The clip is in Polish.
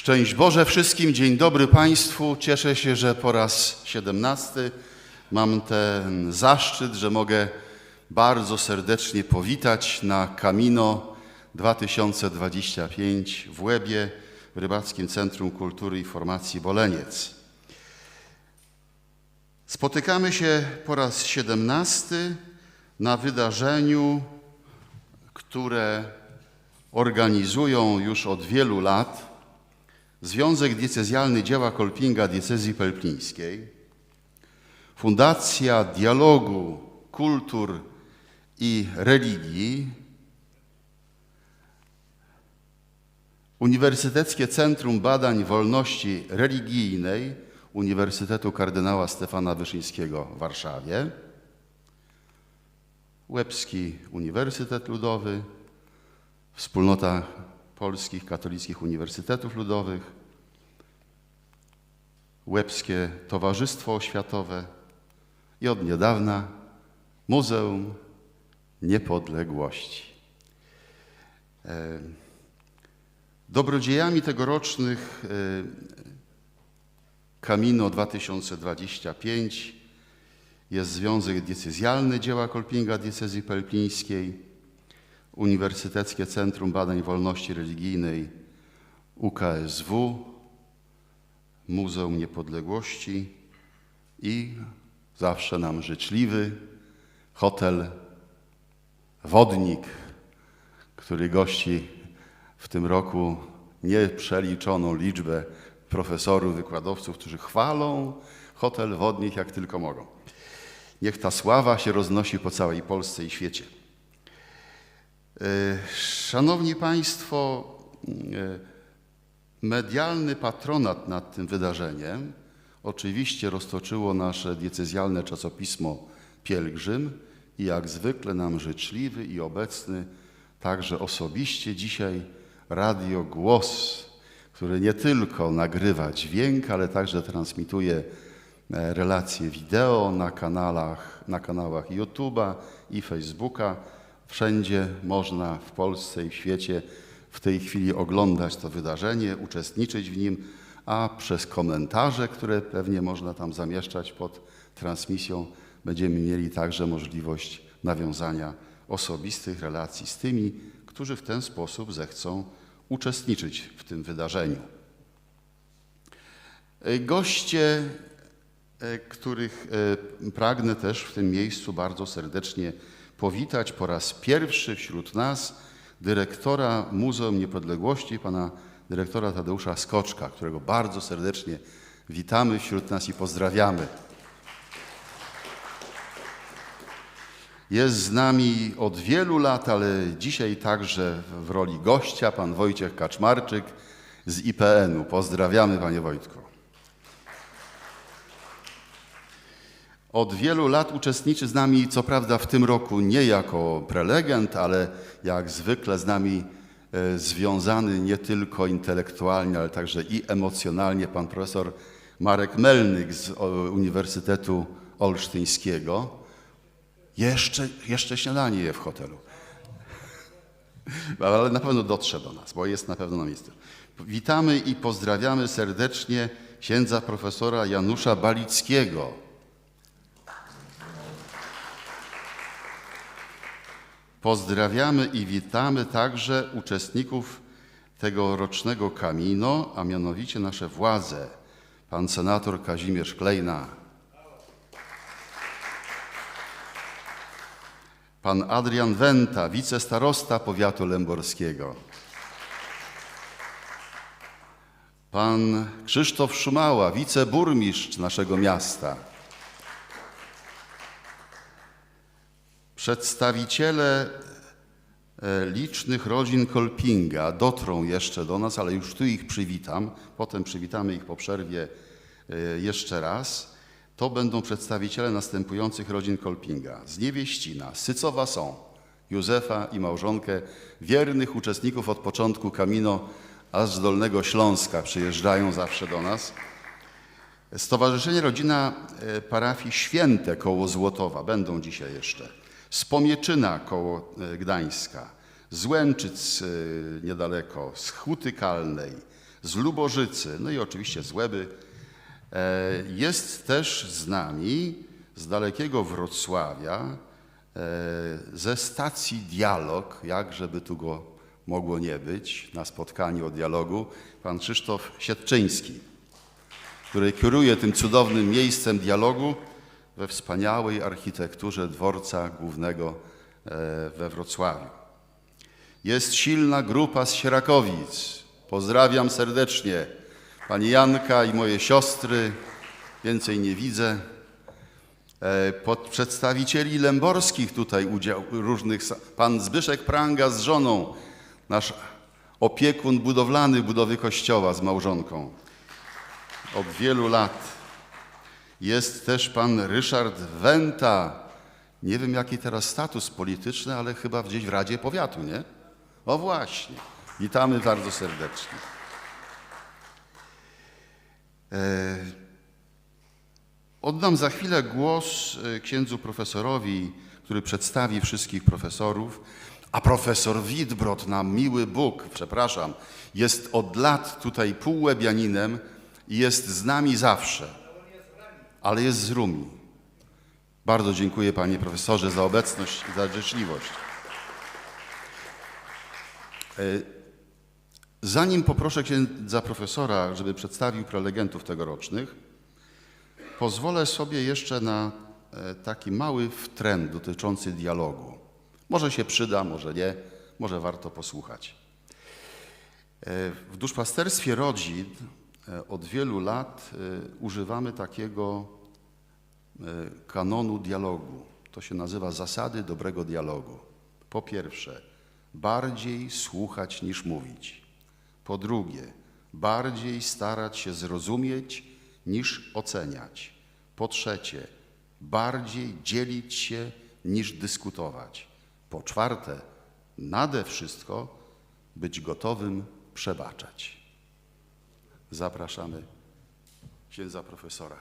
Szczęść Boże wszystkim, dzień dobry Państwu. Cieszę się, że po raz 17 mam ten zaszczyt, że mogę bardzo serdecznie powitać na Camino 2025 w Łebie, w Rybackim Centrum Kultury i Formacji Boleniec. Spotykamy się po raz 17 na wydarzeniu, które organizują już od wielu lat Związek Diecezjalny Dzieła Kolpinga Diecezji Pelplińskiej, Fundacja Dialogu Kultur i Religii, Uniwersyteckie Centrum Badań Wolności Religijnej Uniwersytetu Kardynała Stefana Wyszyńskiego w Warszawie, Łebski Uniwersytet Ludowy, Wspólnota Polskich Katolickich Uniwersytetów Ludowych, Łebskie Towarzystwo Oświatowe i od niedawna Muzeum Niepodległości. E, Dobrodziejami tegorocznych e, Camino 2025 jest Związek Diecezjalny Dzieła Kolpinga Diecezji Pelplińskiej, Uniwersyteckie Centrum Badań Wolności Religijnej UKSW, Muzeum Niepodległości i zawsze nam życzliwy hotel Wodnik, który gości w tym roku nieprzeliczoną liczbę profesorów, wykładowców, którzy chwalą hotel Wodnik jak tylko mogą. Niech ta sława się roznosi po całej Polsce i świecie. E, Szanowni Państwo, e, medialny patronat nad tym wydarzeniem oczywiście roztoczyło nasze diecezjalne czasopismo Pielgrzym i jak zwykle nam życzliwy i obecny także osobiście dzisiaj Radio Głos, który nie tylko nagrywa dźwięk, ale także transmituje e, relacje wideo na kanałach, na kanałach YouTube'a i Facebooka. Wszędzie można w Polsce i w świecie w tej chwili oglądać to wydarzenie, uczestniczyć w nim, a przez komentarze, które pewnie można tam zamieszczać pod transmisją, będziemy mieli także możliwość nawiązania osobistych relacji z tymi, którzy w ten sposób zechcą uczestniczyć w tym wydarzeniu. E, Goście, e, których e, pragnę też w tym miejscu bardzo serdecznie powitać po raz pierwszy wśród nas dyrektora Muzeum Niepodległości, pana dyrektora Tadeusza Skoczka, którego bardzo serdecznie witamy wśród nas i pozdrawiamy. Jest z nami od wielu lat, ale dzisiaj także w roli gościa pan Wojciech Kaczmarczyk z IPN-u. Pozdrawiamy panie Wojtku. Od wielu lat uczestniczy z nami, co prawda w tym roku nie jako prelegent, ale jak zwykle z nami e, związany nie tylko intelektualnie, ale także i emocjonalnie pan profesor Marek Melnyk z Uniwersytetu Olsztyńskiego. Jeszcze, jeszcze śniadanie je w hotelu. Ale na pewno dotrze do nas, bo jest na pewno na miejscu. Witamy i pozdrawiamy serdecznie księdza profesora Janusza Balickiego. Pozdrawiamy i witamy także uczestników tegorocznego Camino, a mianowicie nasze władze, pan senator Kazimierz Klejna, pan Adrian Wenta, wicestarosta powiatu lęborskiego, pan Krzysztof Szumała, wiceburmistrz naszego miasta, Przedstawiciele e, licznych rodzin Kolpinga dotrą jeszcze do nas, ale już tu ich przywitam. Potem przywitamy ich po przerwie e, jeszcze raz. To będą przedstawiciele następujących rodzin Kolpinga. Z Niewieścina, Sycowa są Józefa i małżonkę, wiernych uczestników od początku Kamino, aż z Dolnego Śląska przyjeżdżają zawsze do nas. Stowarzyszenie Rodzina e, Parafii Święte koło Złotowa będą dzisiaj jeszcze. Z Pomieczyna koło e, Gdańska, z Łęczyc e, niedaleko, z Huty Kalnej, z Lubożycy, no i oczywiście z Łeby. E, Jest też z nami z dalekiego Wrocławia, ze stacji Dialog, jak żeby tu go mogło nie być, na spotkaniu o dialogu, pan Krzysztof Siedczyński, który kieruje tym cudownym miejscem dialogu we wspaniałej architekturze dworca głównego e, we Wrocławiu. Jest silna grupa z Sierakowic. Pozdrawiam serdecznie. Pani Janka i moje siostry. Więcej nie widzę. E, Pod przedstawicieli lęborskich tutaj udział różnych. Pan Zbyszek Pranga z żoną, nasz opiekun budowlany budowy kościoła z małżonką. Od wielu lat. Jest też pan Ryszard Wenta. Nie wiem, jaki teraz status polityczny, ale chyba gdzieś w Radzie Powiatu, nie? O właśnie. Witamy bardzo serdecznie. E, Oddam za chwilę głos e, księdzu profesorowi, który przedstawi wszystkich profesorów. A profesor Widbrod, nam miły Bóg, przepraszam, jest od lat tutaj półłebianinem i jest z nami zawsze, ale jest z Rumi. Bardzo dziękuję panie profesorze za obecność i za życzliwość. E, Zanim poproszę księdza profesora, żeby przedstawił prelegentów tegorocznych, pozwolę sobie jeszcze na e, taki mały wtręt dotyczący dialogu. Może się przyda, może nie, może warto posłuchać. E, W duszpasterstwie rodzin od wielu lat e, używamy takiego e, kanonu dialogu. To się nazywa zasady dobrego dialogu. Po pierwsze, bardziej słuchać niż mówić. Po drugie, bardziej starać się zrozumieć niż oceniać. Po trzecie, bardziej dzielić się niż dyskutować. Po czwarte, nade wszystko być gotowym przebaczać. Zapraszamy księdza profesora.